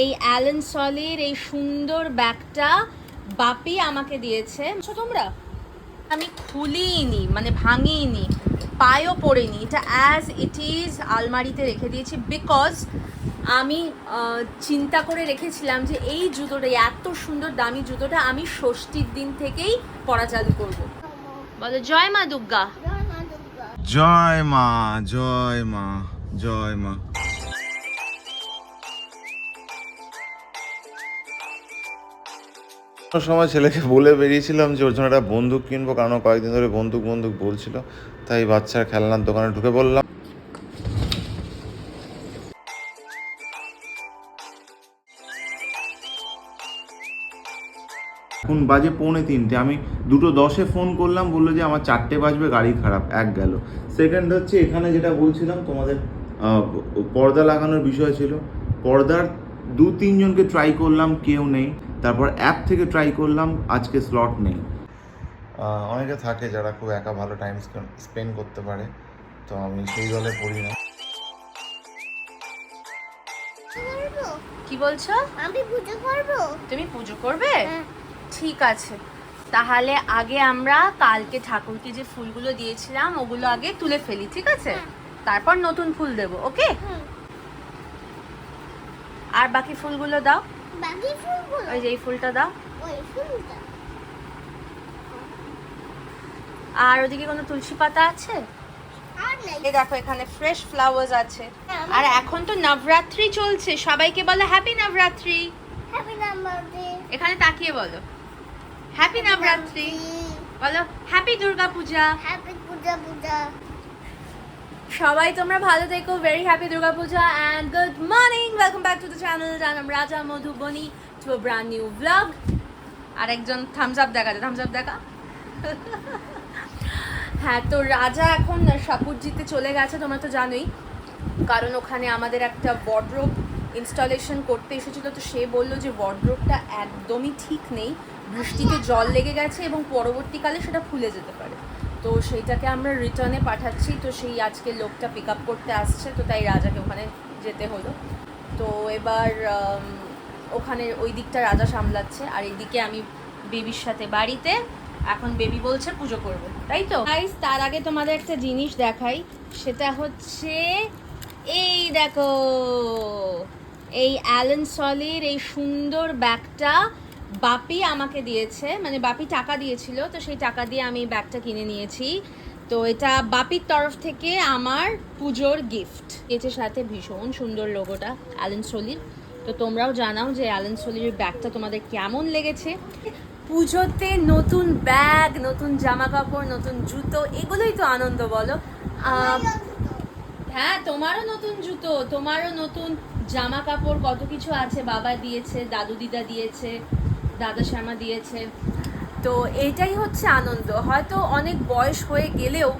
এই অ্যালেন সলির এই সুন্দর ব্যাগটা বাপি আমাকে দিয়েছে। বুঝছ তোমরা? আমি খুলিনি মানে ভাঙিনি পায়েও পড়িনি। এটা অ্যাজ ইট ইজ আলমারিতে রেখে দিয়েছি বিকজ আমি চিন্তা করে রেখেছিলাম যে এই জুতোটা এত সুন্দর দামি জুতোটা আমি ষষ্ঠীর দিন থেকেই পরা চালু করব। বলো জয় মা দুর্গা। জয় মা জয় মা জয় মা। সময় ছেলেকে বলে বেরিয়েছিলাম যে, ওর জন্য একটা বন্দুক কিনবো। কারণ কয়েকদিন ধরে বন্দুক বন্দুক বলছিল। তাই বাচ্চার খেলনার দোকানে ঢুকে বললাম এখন বাজে পৌনে তিনটে। আমি দুটো দশে ফোন করলাম, বলল যে, আমার চারটে বাজবে, গাড়ি খারাপ। এক গেল। সেকেন্ড হচ্ছে, এখানে যেটা বলছিলাম, তোমাদের পর্দা লাগানোর বিষয় ছিল। পর্দার দু তিনজনকে ট্রাই করলাম, কেউ নেই। তারপর অ্যাপ থেকে ট্রাই করলাম আজকে স্লট নেই। অনেকে থাকে যারা খুব একা ভালো টাইম স্পেন্ড করতে পারে তো আমি সেই দলে পড়ি না। কি বলছো? আমি পুজো করব? তুমি পুজো করবে? হ্যাঁ। ঠিক আছে। তাহলে আগে আমরা কালকে ঠাকুরকে যে ফুলগুলো দিয়েছিলাম ওগুলো আগে তুলে ফেলি ঠিক আছে? হ্যাঁ। তারপর নতুন ফুল দেবো ওকে। আর বাকি ফুলগুলো দাও। ওই যে এই ফুলটা দাও। আর ওদিকে কোনো তুলসী পাতা আছে? এই দেখো এখানে ফ্রেশ ফ্লাওয়ার্স আছে। হ্যাঁ, আর এখন তো নবরাত্রি চলছে। সবাইকে বলো হ্যাপি নবরাত্রি। এখানে তাকিয়ে বলো। হ্যাপি নবরাত্রি। বলো হ্যাপি দুর্গা পূজা হ্যাপি পূজা পূজা সবাই তোমরা ভালো থেকো very happy Durga Puja and good morning welcome back to the channel I am Raja Madhubani to a brand new blog আর একজন থামস আপ দেখা থামস আপ দেখা। হ্যাঁ তো রাজা এখন সাপুরজিতে চলে গেছে তোমরা তো জানোই। কারণ ওখানে আমাদের একটা ওয়ার্ড্রোব ইনস্টলেশন করতে এসেছিল তো সে বলল যে ওয়ার্ড্রোবটা একদমই ঠিক নেই। বৃষ্টিতে জল লেগে গেছে এবং পরবর্তীকালে সেটা খুলে যেতে পারে। তো সেইটাকে আমরা রিটার্নে পাঠাচ্ছি। তো সেই আজকে লোকটা পিক আপ করতে আসছে, তো তাই রাজাকে ওখানে যেতে হলো। তো এবার ওখানে ওই দিকটা রাজা সামলাচ্ছে। আর এইদিকে আমি বেবির সাথে বাড়িতে, এখন বেবি বলছে পুজো করব, তাই তো? গাইস তার আগে তোমাদের একটা জিনিস দেখাই। সেটা হচ্ছে, এই দেখো, এই অ্যালেন সলির এই সুন্দর ব্যাগটা বাপি আমাকে দিয়েছে মানে বাপি টাকা দিয়েছিল, তো সেই টাকা দিয়ে আমি ব্যাগটা কিনে নিয়েছি। তো এটা বাপির তরফ থেকে আমার পুজোর গিফট এটার সাথে ভীষণ সুন্দর লোগোটা অ্যালেন সলির তো তোমরাও জানাও যে অ্যালেন সলির ব্যাগটা তোমাদের কেমন লেগেছে। পুজোতে নতুন ব্যাগ, নতুন জামা কাপড় নতুন জুতো, এগুলোই তো আনন্দ বলো। হ্যাঁ তোমারও নতুন জুতো, তোমারও নতুন জামা কাপড় কত কিছু আছে, বাবা দিয়েছে, দাদু দিদা দিয়েছে দাদা শ্যামা দিয়েছে। তো এইটাই হচ্ছে আনন্দ। হয়তো অনেক বয়স হয়ে গেলেও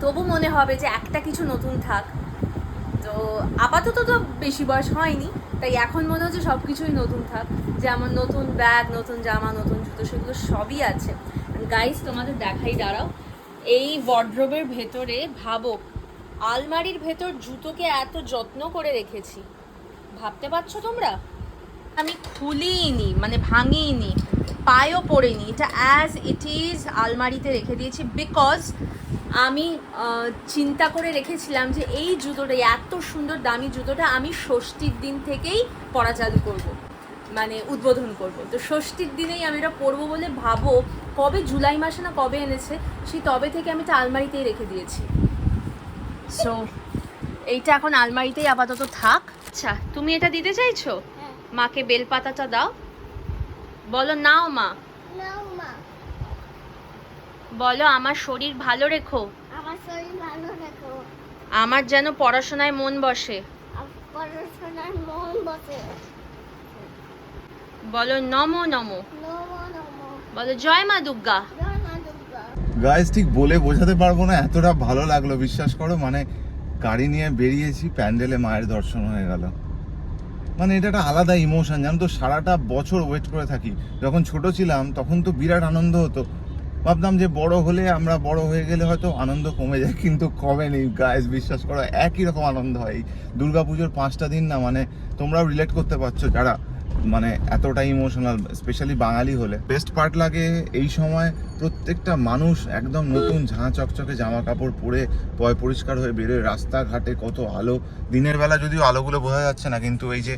তবু মনে হবে যে একটা কিছু নতুন থাক। তো আপাতত তো বেশি বয়স হয়নি, তাই এখন মনে হচ্ছে সব কিছুই নতুন থাক। যেমন নতুন ব্যাগ, নতুন জামা, নতুন জুতো, সেগুলো সবই আছে। গাইস তোমাদের দেখাই, দাঁড়াও। এই ওয়ার্ড্রোবের ভেতরে, ভাবো, আলমারির ভেতর জুতোকে এত যত্ন করে রেখেছি। ভাবতে পারছ তোমরা? আমি খুলিনি মানে ভাঙিনি পায়েও পড়িনি। এটা অ্যাজ ইট ইজ আলমারিতে রেখে দিয়েছি বিকজ আমি চিন্তা করে রেখেছিলাম যে এই জুতোটা এত সুন্দর দামি জুতোটা আমি ষষ্ঠীর দিন থেকেই পরা চালু করব মানে উদ্বোধন করব। তো ষষ্ঠীর দিনেই আমি এটা পরবো বলে ভাবো, কবে জুলাই মাসে না কবে এনেছে, সেই তবে থেকে আমি এটা আলমারিতেই রেখে দিয়েছি। সো এইটা এখন আলমারিতেই আপাতত থাক। আচ্ছা তুমি এটা দিতে চাইছো? মাকে বেলপাতাটা দাও। বলো নাও মা। বলো আমার শরীর ভালো রেখো। আমার শরীর ভালো রাখো। আমার যেন পড়াশোনায় মন বসে। আর মন বসে। বলো নমো নমো। নমো নমো। বলো জয় মা দুর্গা। জয় মা দুর্গা। গাইজ ঠিক বলে বোঝাতে পারব না এতটা ভালো লাগল বিশ্বাস করো মানে গাড়ি নিয়ে বেরিয়েছি প্যান্ডেলে মায়ের দর্শন হয়ে গেল। মানে এটা একটা আলাদা ইমোশন জানো তো? সারাটা বছর ওয়েট করে থাকি। যখন ছোট ছিলাম, তখন তো বিরাট আনন্দ হতো। ভাবতাম যে বড় হলে আমরা বড় হয়ে গেলে হয়তো আনন্দ কমে যায়, কিন্তু কমে নেই। গায়েস বিশ্বাস করো, একই রকম আনন্দ হয়। দুর্গাপুজোর পাঁচটা দিন না মানে তোমরাও রিলেট করতে পারছ, যারা মানে এতটা ইমোশনাল স্পেশালি বাঙালি হলে। বেস্ট পার্ট লাগে এই সময় প্রত্যেকটা মানুষ একদম নতুন ঝাঁ চকচকে জামা কাপড় পরে পয় পরিষ্কার হয়ে বেরোয়। রাস্তাঘাটে কত আলো। দিনের বেলা যদিও আলোগুলো বোঝা যাচ্ছে না, কিন্তু এই যে,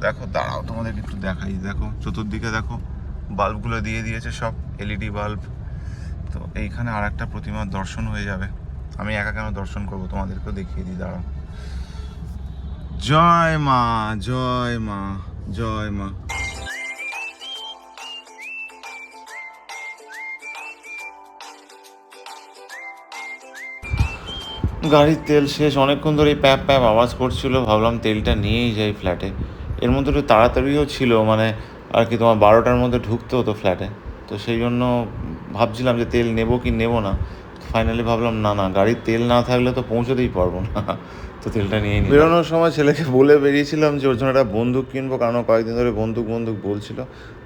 দেখো, দাঁড়াও তোমাদের একটু দেখাই। দেখো, চতুর্দিকে দেখো, বাল্বগুলো দিয়ে দিয়েছে সব এলইডি বাল্ব। তো এইখানে আর একটা প্রতিমার দর্শন হয়ে যাবে। আমি একা কেন দর্শন করব? তোমাদেরকেও দেখিয়ে দিই, দাঁড়াও। জয় মা জয় মা। জয় মা। গাড়ির তেল শেষ, অনেকক্ষণ ধরে প্যাপ প্যাপ আওয়াজ করছিল, ভাবলাম তেলটা নিয়েই যাই ফ্ল্যাটে। এর মধ্যে একটু তাড়াতাড়িও ছিল মানে আর কি তোমার বারোটার মধ্যে ঢুকতে হতো ফ্ল্যাটে। তো সেই জন্য ভাবছিলাম যে তেল নেব কি নেব না। ফাইনালি ভাবলাম, না না, গাড়ির তেল না থাকলে তো পৌঁছতেই পারব না। তো তেলটা নিয়ে নিই বেরোনোর সময় ছেলেকে বলে বেরিয়েছিলাম যে ওর জন্য একটা বন্দুক কিনবো। কারণ কয়েকদিন ধরে বন্দুক বন্দুক বলছিল।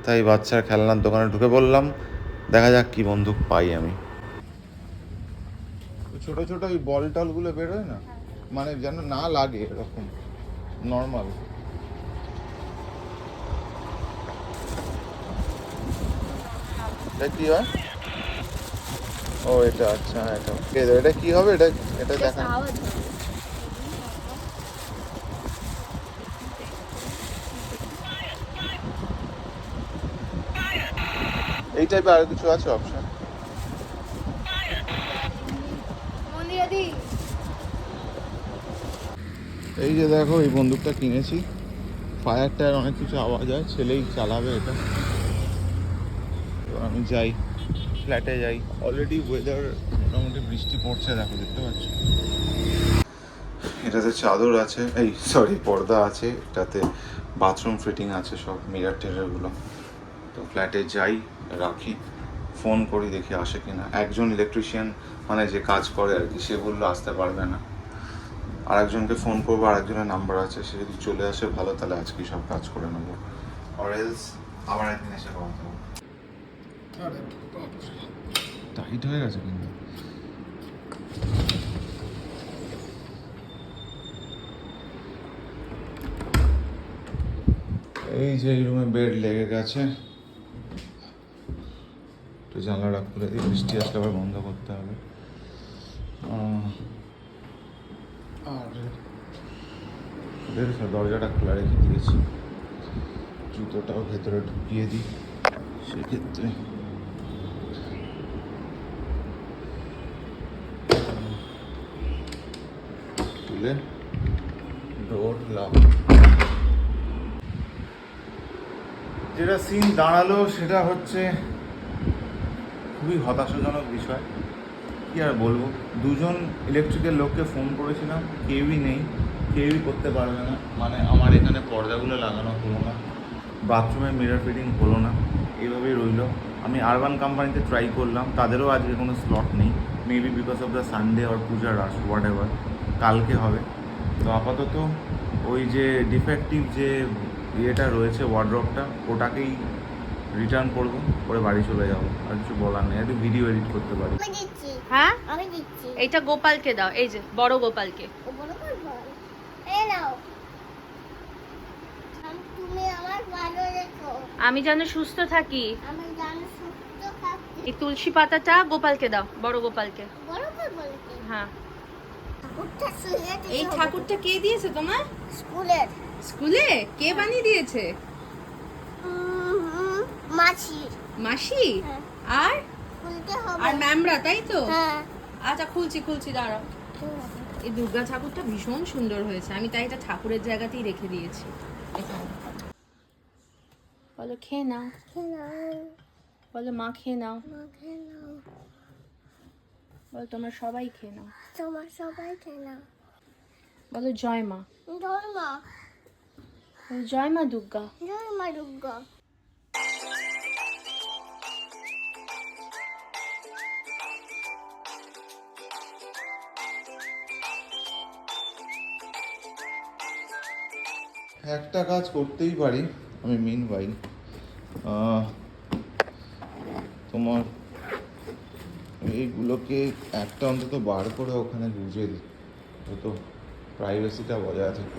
তাই বাচ্চার খেলনার দোকানে ঢুকে বললাম দেখা যাক কি বন্দুক পাই আমি। ছোট ছোট ওই বল টলগুলো বেরোয় না? মানে যেন না লাগে এরকম নর্মাল এটা কি হয়? ও এটা আচ্ছা এটা? এটা কি হবে? এটা এটা দেখা এই টাইপের আর কিছু আছে অপশন এই যে দেখো এই বন্দুকটা কিনেছি। ফায়ার টায়ার অনেক কিছু আওয়াজ হয় ছেলেই চালাবে এটা। তো আমি যাই ফ্ল্যাটে যাই। অলরেডি ওয়েদার মোটামুটি বৃষ্টি পড়ছে দেখো দেখতে পাচ্ছ? এটাতে চাদর আছে এই সরি পর্দা আছে এটাতে বাথরুম ফিটিং আছে সব মিরার টেরারগুলো। তো ফ্ল্যাটে যাই রাখি। ফোন করি দেখি আসে কিনা। একজন ইলেকট্রিশিয়ান মানে যে কাজ করে আর কি, সে বলল আসতে পারবে না। আর একজনকে ফোন করব আর একজনের নাম্বার আছে, সে যদি চলে আসে, ভালো, তাহলে আজকে সব কাজ করে নেব। আবার একদিন এসে টাইট হয়ে গেছে কিন্তু। এই যে এই রুমে বেড লেগে গেছে। একটু জানলাটা খুলে দিই বৃষ্টি আসলে আবার বন্ধ করতে হবে। আর দরজাটা খোলা রেখে দিয়েছি। জুতোটাও ভেতরে ঢুকিয়ে দিই, সেক্ষেত্রে। খুলে ডোর লক যেটা সিন দাঁড়াল সেটা হচ্ছে খুবই হতাশাজনক বিষয়। কি আর বলব? দুজন ইলেকট্রিকের লোককে ফোন করেছিলাম, কেউই নেই, কেউই করতে পারবে না। মানে আমার এখানে পর্দাগুলো লাগানো হলো না বাথরুমে মিরর ফিটিং হলো না এইভাবেই রইল। আমি আরবান কোম্পানিতে ট্রাই করলাম, তাদেরও আজকে কোনো স্লট নেই। Maybe because of the Sunday or puja rush whatever কালকে হবে। তো আপাতত ওই যে ডিফেক্টিভ যে ইয়েটা রয়েছে ওয়ার্ড্রপটা ওটাকেই রিটার্ন করব করে বাড়ি চলে যাব আর কিছু বলার নেই। একটু ভিডিও এডিট করতে পারি। আমি দিচ্ছি। হ্যাঁ? আমি দিচ্ছি। এইটা গোপালকে দাও এই যে বড় গোপালকে। ও বড় করব এই নাও। আম- তুমি আমার ভালো রেখো। আমি যেন সুস্থ থাকি। আমি জানো সুস্থ থাকতে এই তুলসী পাতাটা গোপালকে দাও বড় গোপালকে। বড় নাকি হ্যাঁ। এই ঠাকুরটা কে দিয়েছে তোমার? স্কুলের। স্কুলে? কে বানিয়ে দিয়েছে? মাছি। মাসি? হ্যাঁ। আর? আর ম্যামরা তাই তো? হ্যাঁ। আচ্ছা খুলছি খুলছি দাঁড়াও। এই দুর্গা ঠাকুরটা ভীষণ সুন্দর হয়েছে। আমি তাই এটা ঠাকুরের জায়গাতেই রেখে দিয়েছি। বলো খেয়ে নাও। বলো মা খেয়ে নাও। বলো তোমরা সবাই খেয়ে নাও। তোমার সবাই খেলাম বলো জয় মা। জয় মা। জয় মা দুর্গা। জয় মা দুর্গা। একটা কাজ করতেই পারি। আমি মিন ভাই তোমার এইগুলোকে একটা অন্তত বার করে ওখানে গুজে দিই। তো প্রাইভেসিটা বজায় থাকে।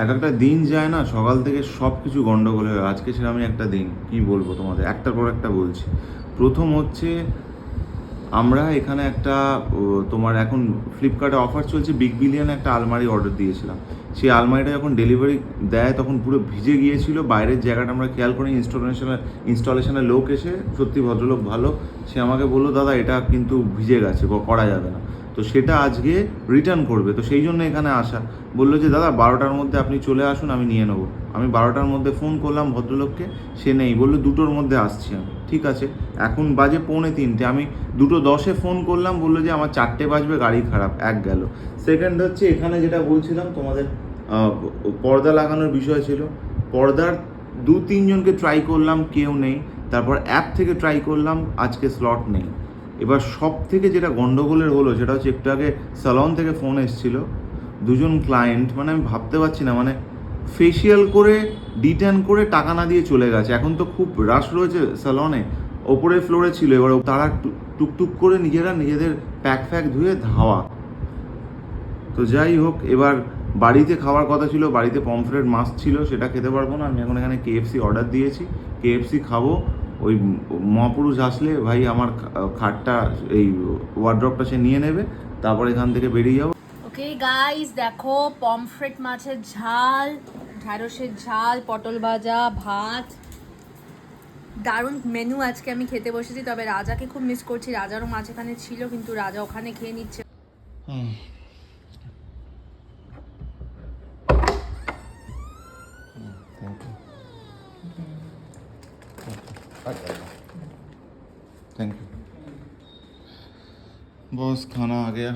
এক একটা দিন যায় না, সকাল থেকে সব কিছু গন্ডগোল হয়ে, আজকে সেরকমই একটা দিন, কি বলব তোমাদের? একটার পর একটা বলছি। প্রথম হচ্ছে, আমরা এখানে একটা তোমার এখন ফ্লিপকার্টে অফার চলছে বিগ বিলিয়নে একটা আলমারি অর্ডার দিয়েছিলাম। সেই আলমারিটা যখন ডেলিভারি দেয়, তখন পুরো ভিজে গিয়েছিল, বাইরের জায়গাটা আমরা খেয়াল করি ইনস্টলেশনের ইনস্টলেশনের লোক এসে, সত্যি ভদ্রলোক ভালো, সে আমাকে বলল, দাদা, এটা কিন্তু ভিজে গেছে করা যাবে না। তো সেটা আজকে রিটার্ন করবে। তো সেই জন্য এখানে আসা। বলল যে, দাদা, বারোটার মধ্যে আপনি চলে আসুন, আমি নিয়ে নেব। আমি বারোটার মধ্যে ফোন করলাম ভদ্রলোককে, সে নেই। বলল, দুটোর মধ্যে আসছি আমি। ঠিক আছে। এখন বাজে পৌনে তিনটে। আমি দুটো দশে ফোন করলাম, বলল যে, আমার চারটে বাজবে, গাড়ি খারাপ। এক গেল। সেকেন্ড হচ্ছে, এখানে যেটা বলছিলাম, তোমাদের পর্দা লাগানোর বিষয় ছিল। পর্দার দু তিনজনকে ট্রাই করলাম, কেউ নেই। তারপর অ্যাপ থেকে ট্রাই করলাম, আজকে স্লট নেই। এবার সব থেকে যেটা গন্ডগোলের হলো, সেটা হচ্ছে একটু আগে স্যালন থেকে ফোন এসেছিল। দুজন ক্লায়েন্ট মানে আমি ভাবতে পারছি না মানে ফেসিয়াল করে ডিটেন করে টাকা না দিয়ে চলে গেছে। এখন তো খুব রাশ রয়েছে স্যালনে ওপরের ফ্লোরে ছিল, এবার তারা টুকটুক করে নিজেরা নিজেদের প্যাক ফ্যাক ধুয়ে ধাওয়া। তো যাই হোক, এবার বাড়িতে খাওয়ার কথা ছিল, বাড়িতে পমফ্রেট মাছ ছিল, সেটা খেতে পারব না। আমি এখন এখানে কেএফসি অর্ডার দিয়েছি। কেএফসি খাব। ওই মহাপুরুষ আসলে ভাই আমার খাটটা এই ওয়ার্ড্রপটা সে নিয়ে নেবে তারপর এখান থেকে বেরিয়ে যাব। ওকে গাইস দেখো পমফ্রেট মাছের ঝাল ঢ্যাঁড়সের ঝাল পটল ভাজা ভাত। দারুণ মেনু আজকে আমি খেতে বসেছি তবে রাজাকে খুব মিস করছি। রাজারও মাছ এখানে ছিল কিন্তু রাজা ওখানে খেয়ে নিচ্ছে। বস, খানা আ গয়া।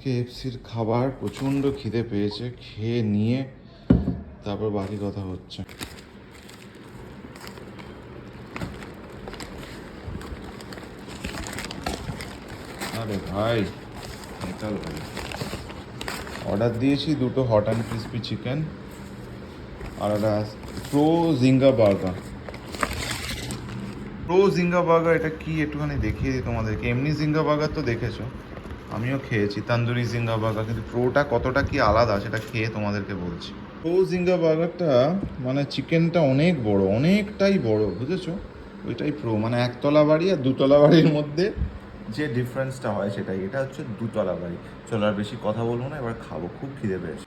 কেএফসির খাবার প্রচণ্ড খিদে পেয়েছে, খেয়ে নিয়ে তারপর বাকি কথা হচ্ছে। আরে ভাই নিকাল ভাই। অর্ডার দিয়েছি দুটো হট অ্যান্ড ক্রিসপি চিকেন আর একটা pro zinger burger pro zinger burger এটা কি একটুখানি দেখিয়ে দিই তোমাদেরকে? এমনি জিঙ্গা বার্গার তো দেখেছ। আমিও খেয়েছি, তান্দুরি জিঙ্গা বার্গার কিন্তু প্রোটা কতটা কি আলাদা সেটা খেয়ে তোমাদেরকে বলছি। প্রো জিঙ্গা বার্গারটা মানে চিকেনটা অনেক বড়, অনেকটাই বড়, বুঝেছ? ওইটাই প্রো মানে একতলা বাড়ি আর দুতলা বাড়ির মধ্যে যে ডিফারেন্সটা হয় সেটাই। এটা হচ্ছে দুতলা বাড়ি। চলো আর বেশি কথা বলব না, এবার খাব, খুব খিদে পেয়েছে।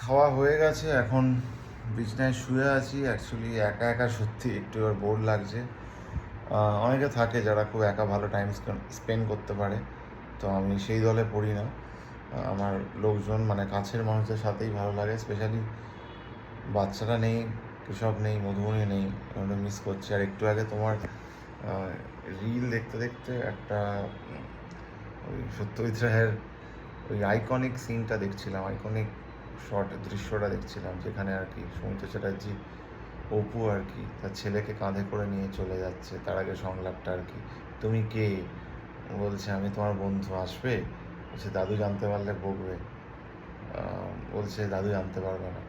খাওয়া হয়ে গেছে, এখন বিছনায় শুয়ে আছি অ্যাকচুয়ালি একা একা সত্যি একটু এবার বোর লাগছে। অনেকে থাকে যারা খুব একা ভালো টাইম স্পেন্ড করতে পারে, তো আমি সেই দলে পড়ি না। আমার লোকজন মানে কাছের মানুষদের সাথেই ভালো লাগে স্পেশালি বাচ্চারা নেই, কৃষক নেই মধুবনী নেই ওটা মিস করছি। আর একটু আগে তোমার রিল দেখতে দেখতে একটা, ওই সত্যজিৎ রায়ের ওই আইকনিক সিনটা দেখছিলাম। আইকনিক শর্ট দৃশ্যটা দেখছিলাম যেখানে আর কি সৌমিত্র চ্যাটার্জি, অপু আর কি তার ছেলেকে কাঁধে করে নিয়ে চলে যাচ্ছে তার আগে সংলাপটা আর কি। তুমি কে? বলছে, আমি তোমার বন্ধু, আসবে? বলছে, দাদু জানতে পারলে বকবে। বলছে, দাদু জানতে পারবে না।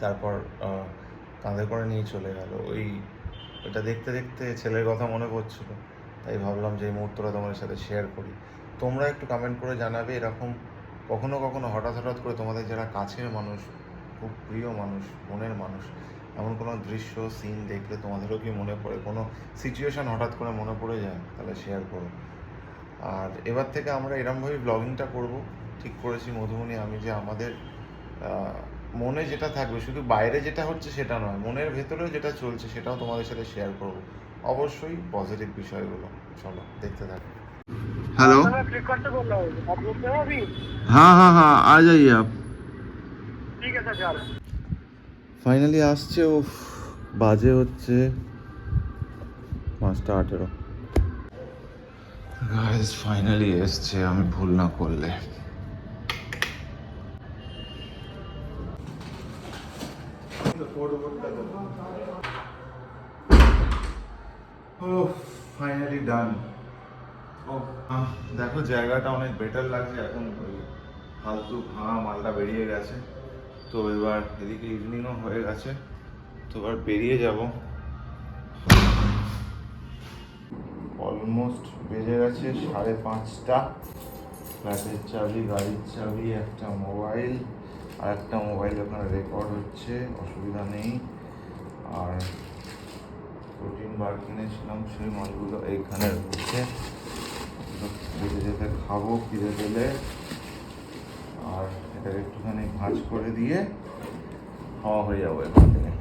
তারপর কাঁধে করে নিয়ে চলে গেল। ওই ওটা দেখতে দেখতে ছেলের কথা মনে পড়ছিল। তাই ভাবলাম যে এই মুহূর্তটা তোমাদের সাথে শেয়ার করি। তোমরা একটু কমেন্ট করে জানাবে এরকম কখনো কখনো হঠাৎ হঠাৎ করে তোমাদের যারা কাছের মানুষ, খুব প্রিয় মানুষ, মনের মানুষ, এমন কোনো দৃশ্য সিন দেখলে তোমাদেরও কি মনে পড়ে? কোনো সিচুয়েশান হঠাৎ করে মনে পড়ে যায়? তাহলে শেয়ার করো। আর এবার থেকে আমরা এরমভাবেই ব্লগিংটা করব। ঠিক করেছি মধুমণি আমি যে আমাদের মনে যেটা থাকবে, শুধু বাইরে যেটা হচ্ছে সেটা নয়, মনের ভেতরেও যেটা চলছে সেটাও তোমাদের সাথে শেয়ার করব। অবশ্যই পজিটিভ বিষয়গুলো, চলো, দেখতে থাকো। हेलो मैं फ्लिपकार्ट से बोल रहा हूँ आप लोग हो अभी हाँ हाँ हाँ आ जाइए आप ठीक है सर चल ফাইনালি আসছে ও বাজে হচ্ছে পাঁচটা আঠেরো গাইজ ফাইনালি এসছে আমি ভুল না করলে ও ফাইনালি ডান ও আহ, দেখো জায়গাটা অনেক বেটার লাগছে। এখন ফালতু ভাঙা মালটা বেরিয়ে গেছে। তো এবার এদিকে ইভিনিংও হয়ে গেছে। তো এবার বেরিয়ে যাব। অলমোস্ট বেজে গেছে সাড়ে পাঁচটা। ফ্ল্যাটের চাবি, গাড়ির চাবি, একটা মোবাইল আর একটা মোবাইল ওখানে রেকর্ড হচ্ছে, অসুবিধা নেই। আর প্রোটিন বার কিনেছিলাম, সেই মালগুলো এইখানে রয়েছে। যেতে যেতে খাব, খিদে পেলে। আর এটা একটুখানি ভাঁজ করে দিয়ে খাওয়া হয়ে যাব এখান থেকে।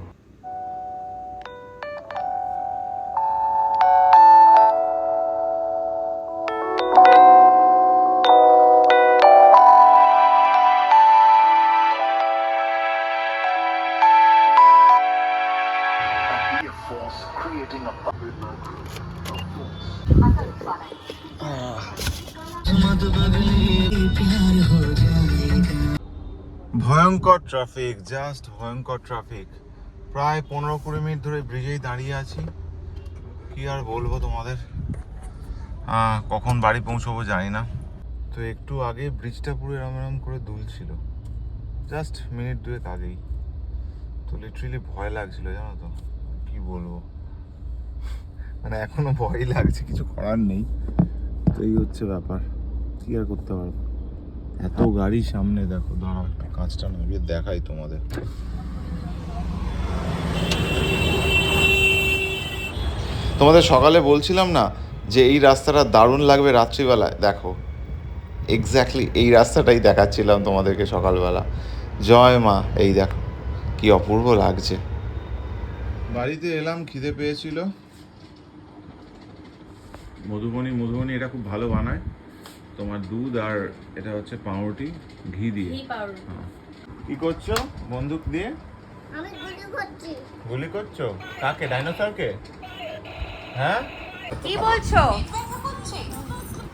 ভয়ঙ্কর ট্রাফিক জাস্ট ভয়ঙ্কর ট্রাফিক প্রায় পনেরো কুড়ি মিনিট ধরে ব্রিজেই দাঁড়িয়ে আছি। কি আর বলব তোমাদের? কখন বাড়ি পৌঁছবো জানি না। তো একটু আগে ব্রিজটা পুরো এরম এরম করে দুলছিল। জাস্ট মিনিট দুয়েক আগেই। তো লিটারেলি ভয় লাগছিল, জানো তো। কি বলব? মানে এখনও ভয় লাগছে, কিছু করার নেই। তো এই হচ্ছে ব্যাপার। কি আর করতে পারব? এত গাড়ি সামনে, দেখো, দাঁড়াও একটু কাঁচটা নামিয়ে দেখাই তোমাদের। তোমাদের সকালে বলছিলাম না যে এই রাস্তাটা দারুণ লাগবে রাত্রিবেলায়? দেখো এক্স্যাক্টলি এই রাস্তাটাই দেখাচ্ছিলাম তোমাদেরকে সকালবেলা। জয় মা, এই দেখো, কি অপূর্ব লাগছে। বাড়িতে এলাম, খিদে পেয়েছিল। মধুবনী মধুবনী, এটা খুব ভালো বানায়। তোমার দুধ আর এটা হচ্ছে পাউরুটি ঘি দিয়ে। হ্যাঁ। কি করছ? বন্দুক দিয়ে? আমি গুলি করছি। গুলি করছ? কাকে? ডাইনোসরকে? হ্যাঁ? কি বলছো?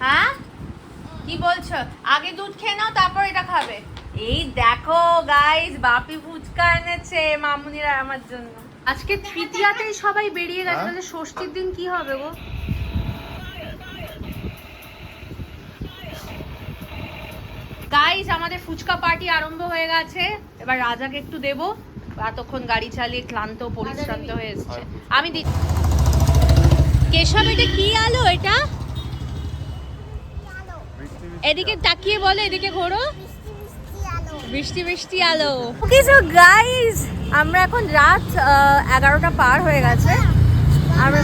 হ্যাঁ? কি বলছো? আগে দুধ খেয়ে নাও তারপর এটা খাবে। এই দেখো গাইস বাপি ফুচকা এনেছে মামুনিরা আমার জন্য। আজকে তৃতীয়াতেই সবাই বেরিয়ে গেছে হ্যাঁ? তাহলে ষষ্ঠীর দিন কি হবে গো? গাইস আমাদের ফুচকা পার্টি আরম্ভ হয়ে গেছে। এবার রাজাকে একটু দেবো। এতক্ষণ গাড়ি চালিয়ে ক্লান্ত পরিশ্রান্ত হয়ে এসছে। আমি দি কেশব এটা কি আলো এটা? এদিকে তাকিয়ে বলো এদিকে ঘোরো। বৃষ্টি বৃষ্টি আলো। বৃষ্টি বৃষ্টি আলো ওকে সো গাইস আমরা এখন রাত এগারোটা পার হয়ে গেছে। আমরা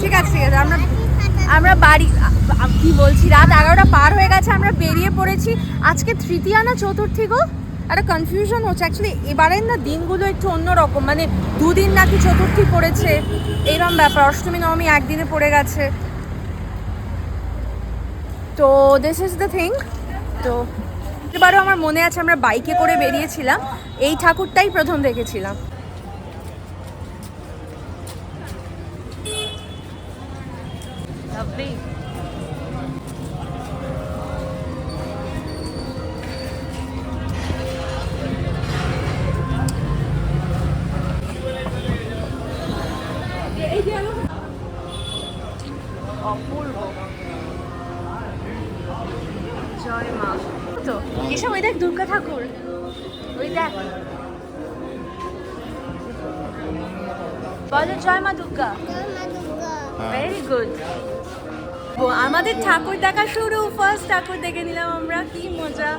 ঠিক আছে ঠিক আছে আমরা আমরা বাড়ি কি বলছি, রাত এগারোটা পার হয়ে গেছে, আমরা বেরিয়ে পড়েছি। আজকে তৃতীয়া না চতুর্থী গো? একটা কনফিউশন হচ্ছে। অ্যাকচুয়ালি এবারের না দিনগুলো একটু অন্যরকম। মানে দুদিন নাকি চতুর্থী পড়েছে, এরম ব্যাপার। অষ্টমী, নবমী একদিনে পড়ে গেছে। তো দিস ইজ দ্য থিং তো, এবারও আমার মনে আছে, আমরা বাইকে করে বেরিয়েছিলাম। এই ঠাকুরটাই প্রথম দেখেছিলাম। তো এসব ওই দেখ দুর্গা ঠাকুর। ওই দেখ। বলো জয় মা দুর্গা। জয় মা দুর্গা ভেরি গুড আমাদের ঠাকুর দেখা শুরু। ফার্স্ট ঠাকুর দেখে নিলাম আমরা। কি মজা।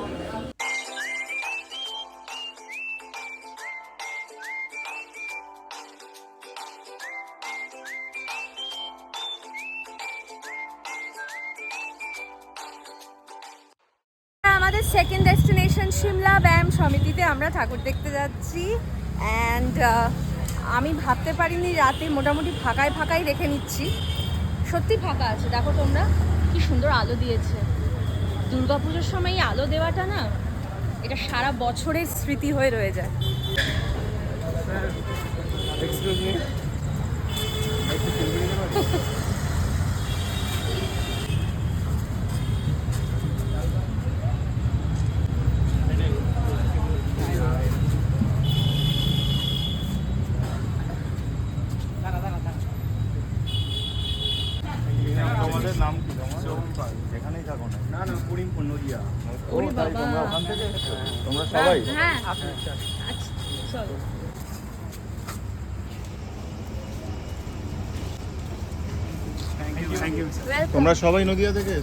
যাচ্ছি অ্যান্ড আমি ভাবতে পারিনি রাতে মোটামুটি ফাঁকায় ফাঁকায় রেখে নিচ্ছি। সত্যি ফাঁকা আছে, দেখো তোমরা, কি সুন্দর আলো দিয়েছে। দুর্গাপুজোর সময় এই আলো দেওয়াটা না, এটা সারা বছরের স্মৃতি হয়ে রয়ে যায়। এক্সকিউজ মি সবাই? হ্যাঁ আচ্ছা চলো তোমরা সবাই নদিয়া থেকে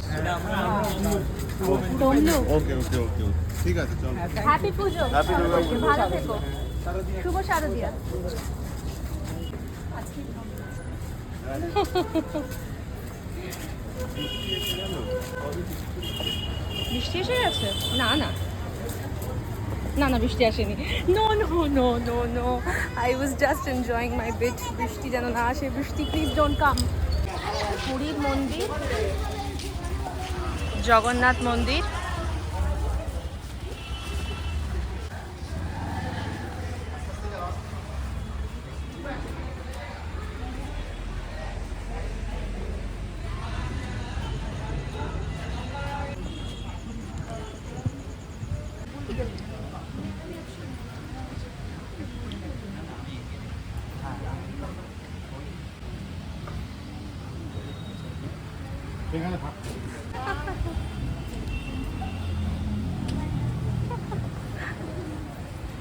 ওকে ওকে ওকে ঠিক আছে চলো। হ্যাপি পুজো। পুজো। ভালো থেকো। শুভ শারদিয়া। বৃষ্টি এসে গেছে? না না। না না, বৃষ্টি আসেনি। No no no no no I was just enjoying my bit বৃষ্টি যেন না আসে, বৃষ্টি প্লিজ ডোন্ট কাম পুরীর মন্দির, জগন্নাথ মন্দির এখানে থাক।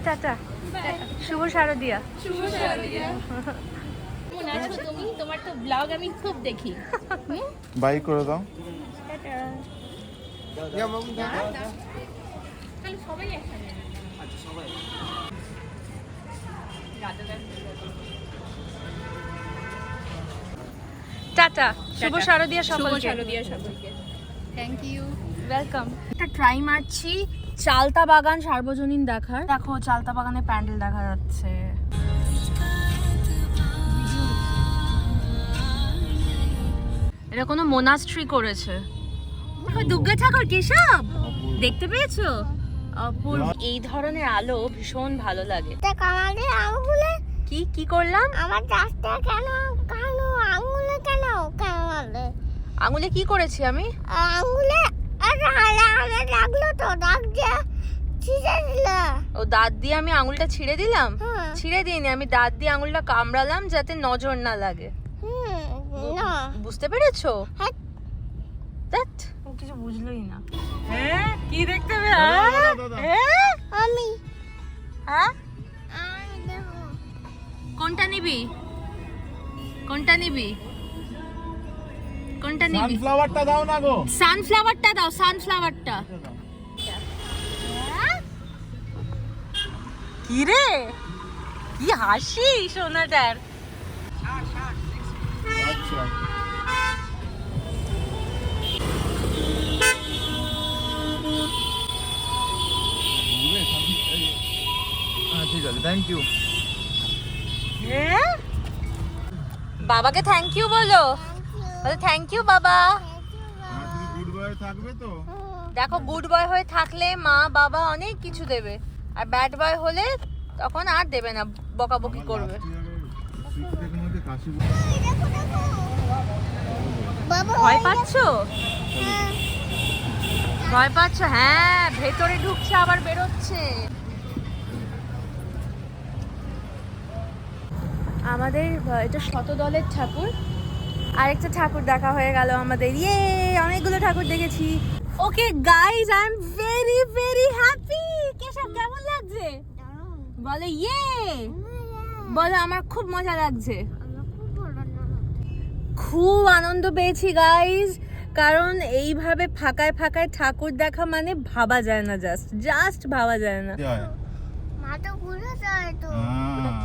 টাটা শুভ শারদিয়া। কেমন আছো তুমি? তোমার তো ব্লগ আমি খুব দেখি। বাই করে দাও। সবাই একসাথে। টাটা। শুভ শারদিয়া শুভ সকলকে। সকলকে। থ্যাংক ইউ ওয়েলকাম একটা ট্রাই মারছি। চালতা বাগান সার্বজনীন দেখার। দেখো চালতা বাগানে প্যান্ডেল দেখা যাচ্ছে। এটা কোনো মোনাস্ট্রি করেছে। দুর্গা ঠাকুর কেশব দেখতে পেয়েছ? অপূর্ব। এই ধরনের আলো ভীষণ ভালো লাগে। আঙুলে কি কি করলাম? আমার রাস্তা কেন কেন কামালে আঙুলে কি করেছি আমি? আঙুলে লাগল তো দাগ যে ছিঁড়ে দিল। ও দাঁত দিয়ে আমি আঙুলটা ছিঁড়ে দিলাম? হ্যাঁ ছিঁড়ে দিইনি আমি দাঁত দিয়ে আঙুলটা কামড়ালাম যাতে নজর না লাগে। না। বুঝতে পেরেছ? হ্যাঁ। দ্যাট ও কিছু বুঝলোই না। হ্যাঁ? কি দেখতে। হ্যাঁ? আমি। হ্যাঁ? আমি দেখো কোনটা নিবি? কোনটা নিবি? কোনটা নিবি? সানফ্লাওয়ারটা দাও না গো। সানফ্লাওয়ারটা দাও সানফ্লাওয়ারটা কি রে? কি হাসি সোনাটার আচ্ছা ঠিক আছে থ্যাংক ইউ? বাবাকে থ্যাংক ইউ বলো। বলো থ্যাংক ইউ বাবা। গুড বয় থাকবে তো? দেখো গুড বয় হয়ে থাকলে মা বাবা অনেক কিছু দেবে। আর ব্যাড বয় হলে তখন আর দেবে না বকাবকি করবে। ভয় পাচ্ছো? ভয় পাচ্ছ? হ্যাঁ ভেতরে ঢুকছে আবার বেরোচ্ছে। আমাদের এটা শতদলের ঠাকুর। আরেকটা ঠাকুর দেখা হয়ে গেল আমাদের। ইয়ে অনেকগুলো ঠাকুর দেখেছি। Okay guys I am very very happy Keshab কেমন লাগছে? বলে ইয়ে বলে আমার খুব মজা লাগছে। খুব আনন্দ পেয়েছি গাইজ কারণ এইভাবে ফাঁকায় ফাঁকায় ঠাকুর দেখা মানে ভাবা যায় না জাস্ট জাস্ট ভাবা যায় না। মাথা ঘুরে যায় তো।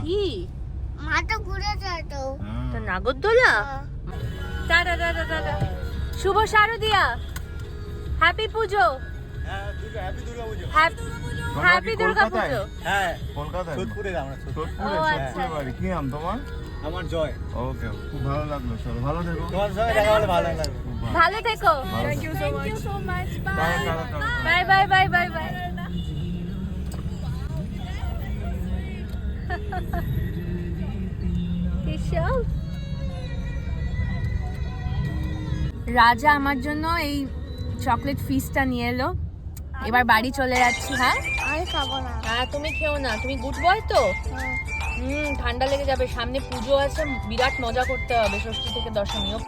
কি? মাথা ঘুরে যায় তো। তো নাগরদোলা? টাটা টাটা টাটা শুভ শারদিয়া। হ্যাপি পুজো হ্যাপি দুর্গা পুজো হ্যাঁ কলকাতায়? সোদপুরের আমরা সোদপুরে। আচ্ছা। সোদপুরে বাড়ি। কি নাম তোমার? আমার জয়। ওকে খুব ভালো লাগল চলো। ভালো থেকো। তোমার সঙ্গে দেখা হলে ভালো লাগবে। ভালো। ভালো থেকো। Thank you so thank you so much tata, tata, tata. Bye bye bye bye bye Keshab রাজা আমার জন্য এই চকলেট ফিসটা নিয়ে এলো। এবার বাড়ি চলে যাচ্ছি হ্যাঁ? আমি খাব না। হ্যাঁ তুমি খেও না। তুমি গুড বয় তো। হুম। ঠান্ডা লেগে যাবে। সামনে পুজো আছে বিরাট মজা করতে হবে ষষ্ঠী থেকে দশমীও